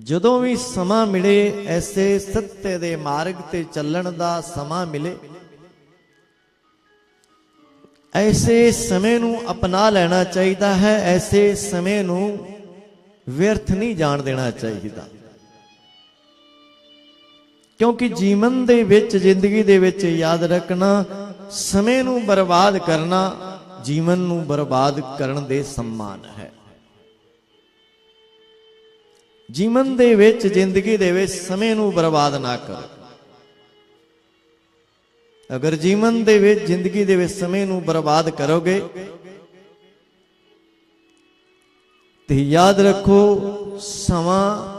ਜਦੋਂ ਵੀ ਸਮਾਂ ਮਿਲੇ, ਐਸੇ ਸੱਤੇ ਦੇ ਮਾਰਗ ਤੇ ਚੱਲਣ ਦਾ ਸਮਾਂ ਮਿਲੇ। ਐਸੇ ਸਮੇਂ ਨੂੰ ਅਪਣਾ ਲੈਣਾ ਚਾਹੀਦਾ ਹੈ, ਐਸੇ ਸਮੇਂ ਨੂੰ ਵਿਅਰਥ ਨਹੀਂ ਜਾਣ ਦੇਣਾ ਚਾਹੀਦਾ। ਕਿਉਂਕਿ ਜੀਵਨ ਦੇ ਵਿੱਚ, ਜ਼ਿੰਦਗੀ ਦੇ ਵਿੱਚ ਯਾਦ ਰੱਖਣਾ, ਸਮੇਂ ਨੂੰ ਬਰਬਾਦ ਕਰਨਾ, ਜੀਵਨ ਨੂੰ ਬਰਬਾਦ ਕਰਨ ਦੇ ਸਮਾਨ ਹੈ। ਜੀਵਨ ਦੇ ਵਿੱਚ, ਜ਼ਿੰਦਗੀ ਦੇ ਵਿੱਚ ਸਮੇਂ ਨੂੰ ਬਰਬਾਦ ਨਾ ਕਰੋ। ਅਗਰ ਜੀਵਨ ਦੇ ਵਿੱਚ, ਜ਼ਿੰਦਗੀ ਦੇ ਵਿੱਚ ਸਮੇਂ ਨੂੰ ਬਰਬਾਦ ਕਰੋਗੇ, ਤੇ ਯਾਦ ਰੱਖੋ, ਸਮਾਂ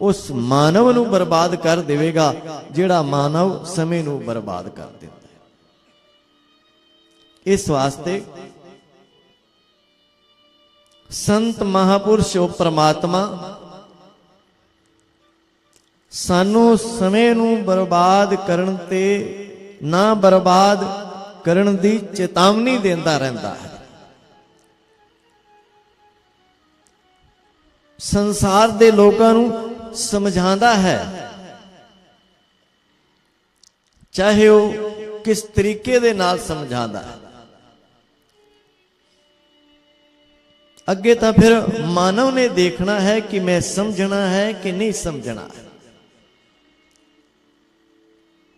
ਉਸ ਮਾਨਵ ਨੂੰ ਬਰਬਾਦ ਕਰ ਦੇਵੇਗਾ, ਜਿਹੜਾ ਮਾਨਵ ਸਮੇਂ ਨੂੰ ਬਰਬਾਦ ਕਰ ਦਿੰਦਾ ਹੈ। ਇਸ ਵਾਸਤੇ ਸੰਤ ਮਹਾਪੁਰਸ਼, ਉਹ ਪ੍ਰਮਾਤਮਾ ਸਾਨੂੰ ਸਮੇਂ ਨੂੰ ਬਰਬਾਦ ਕਰਨ ਤੇ ਨਾ ਬਰਬਾਦ ਕਰਨ ਦੀ ਚੇਤਾਵਨੀ ਦਿੰਦਾ ਰਹਿੰਦਾ ਹੈ। ਸੰਸਾਰ ਦੇ ਲੋਕਾਂ ਨੂੰ ਸਮਝਾਉਂਦਾ ਹੈ, ਚਾਹੇ ਉਹ ਕਿਸ ਤਰੀਕੇ ਦੇ ਨਾਲ ਸਮਝਾਉਂਦਾ ਹੈ। ਅੱਗੇ ਤਾਂ ਫਿਰ ਮਾਨਵ ਨੇ ਦੇਖਣਾ ਹੈ ਕਿ ਮੈਂ ਸਮਝਣਾ ਹੈ ਕਿ ਨਹੀਂ ਸਮਝਣਾ ਹੈ।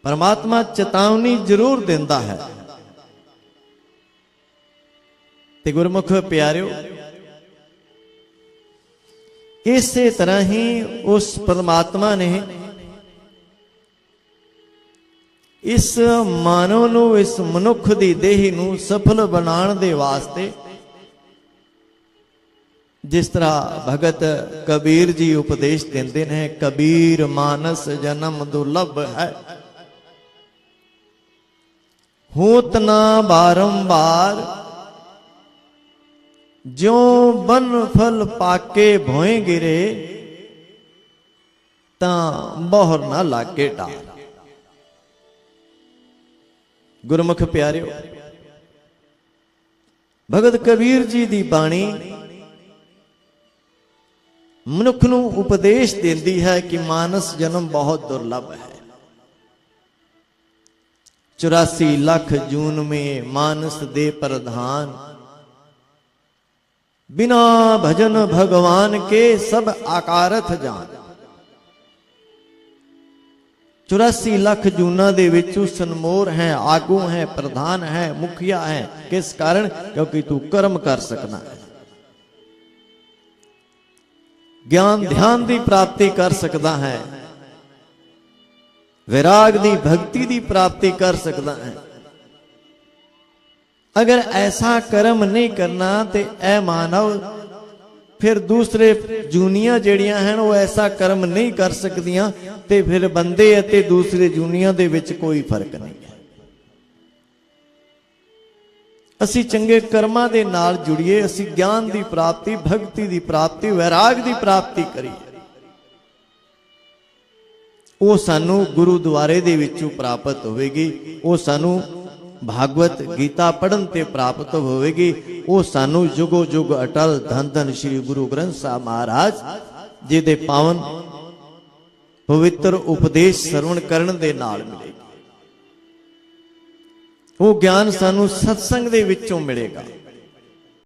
ਪਰਮਾਤਮਾ ਚੇਤਾਵਨੀ ਜ਼ਰੂਰ ਦਿੰਦਾ ਹੈ। ਤੇ ਗੁਰਮੁਖ ਪਿਆਰਿਓ, ਇਸੇ ਤਰ੍ਹਾਂ ਹੀ ਉਸ ਪਰਮਾਤਮਾ ਨੇ ਇਸ ਮਾਨਵ ਨੂੰ, ਇਸ ਮਨੁੱਖ ਦੀ ਦੇਹ ਨੂੰ ਸਫਲ ਬਣਾਉਣ ਦੇ ਵਾਸਤੇ ਜਿਸ ਤਰ੍ਹਾਂ ਭਗਤ ਕਬੀਰ ਜੀ ਉਪਦੇਸ਼ ਦਿੰਦੇ ਨੇ, ਕਬੀਰ ਮਾਨਸ ਜਨਮ ਦੁਰਲਭ ਹੈ। ਹੋਤ ਨਾ ਬਾਰੰਬਾਰ। ਜਿਉ ਬਨ ਫਲ ਪਾਕੇ ਭੋਏ ਗਿਰੇ, ਤਾਂ ਬਹੁਰ ਨਾ ਲਾਗੇ ਢਾਰ ਗੁਰਮੁਖ ਪਿਆਰਿਓ, ਭਗਤ ਕਬੀਰ ਜੀ ਦੀ ਬਾਣੀ ਮਨੁੱਖ ਨੂੰ ਉਪਦੇਸ਼ ਦਿੰਦੀ ਹੈ ਕਿ ਮਾਨਸ ਜਨਮ ਬਹੁਤ ਦੁਰਲਭ ਹੈ। 84 ਲੱਖ ਜੂਨ ਮੇ ਮਾਨਸ ਦੇ ਪ੍ਰਧਾਨ ਬਿਨਾ ਭਜਨ ਭਗਵਾਨ ਕੇ ਸਭ ਆਕਾਰਥ ਜਾਨ 84 ਲੱਖ ਜੂਨਾਂ ਦੇ ਵਿੱਚ ਉਹ ਸਨਮੋਰ ਹੈ ਆਗੂ ਹੈ ਪ੍ਰਧਾਨ ਹੈ ਮੁਖੀਆ ਹੈ ਕਿਸ ਕਾਰਨ ਕਿਉਂਕਿ ਤੂੰ ਕਰਮ ਕਰ ਸਕਣਾ ਹੈ ਗਿਆਨ ਧਿਆਨ ਦੀ ਪ੍ਰਾਪਤੀ ਕਰ ਸਕਦਾ ਹੈ ਵਿਰਾਗ ਦੀ ਭਗਤੀ ਦੀ ਪ੍ਰਾਪਤੀ ਕਰ ਸਕਦਾ ਹੈ। ਅਗਰ ਐਸਾ ਕਰਮ ਨਹੀਂ ਕਰਨਾ ਤੇ ਇਹ ਮਾਨਵ, ਫਿਰ ਦੂਸਰੇ ਜੂਨੀਆਂ ਜਿਹੜੀਆਂ ਹਨ, ਉਹ ਐਸਾ ਕਰਮ ਨਹੀਂ ਕਰ ਸਕਦੀਆਂ ਤੇ ਫਿਰ ਬੰਦੇ ਅਤੇ ਦੂਸਰੇ ਜੂਨੀਆਂ ਦੇ ਵਿੱਚ ਕੋਈ ਫ਼ਰਕ ਨਹੀਂ ਹੈ। ਅਸੀਂ ਚੰਗੇ ਕਰਮਾਂ ਦੇ ਨਾਲ ਜੁੜੀਏ, ਅਸੀਂ ਗਿਆਨ ਦੀ ਪ੍ਰਾਪਤੀ, ਭਗਤੀ ਦੀ ਪ੍ਰਾਪਤੀ, ਵਿਰਾਗ ਦੀ ਪ੍ਰਾਪਤੀ ਕਰੀਏ। ਉਹ ਸਾਨੂੰ ਗੁਰੂ ਦੁਆਰੇ ਦੇ ਵਿੱਚੋਂ ਪ੍ਰਾਪਤ ਹੋਵੇਗੀ। ਉਹ ਸਾਨੂੰ ਭਾਗਵਤ ਗੀਤਾ ਪੜਨ ਤੇ ਪ੍ਰਾਪਤ ਹੋਵੇਗੀ। ਉਹ ਸਾਨੂੰ ਜੁਗੋ ਜੁਗ ਅਟਲ ਧੰਨ ਧੰਨ ਸ੍ਰੀ ਗੁਰੂ ਗ੍ਰੰਥ ਸਾਹਿਬ ਮਹਾਰਾਜ ਜੀ ਦੇ ਪਾਵਨ ਪਵਿੱਤਰ ਉਪਦੇਸ਼ ਸਰਵਣ ਕਰਨ ਦੇ ਨਾਲ ਮਿਲੇਗੀ। ਉਹ ਗਿਆਨ ਸਾਨੂੰ ਸਤਸੰਗ ਦੇ ਵਿੱਚੋਂ ਮਿਲੇਗਾ।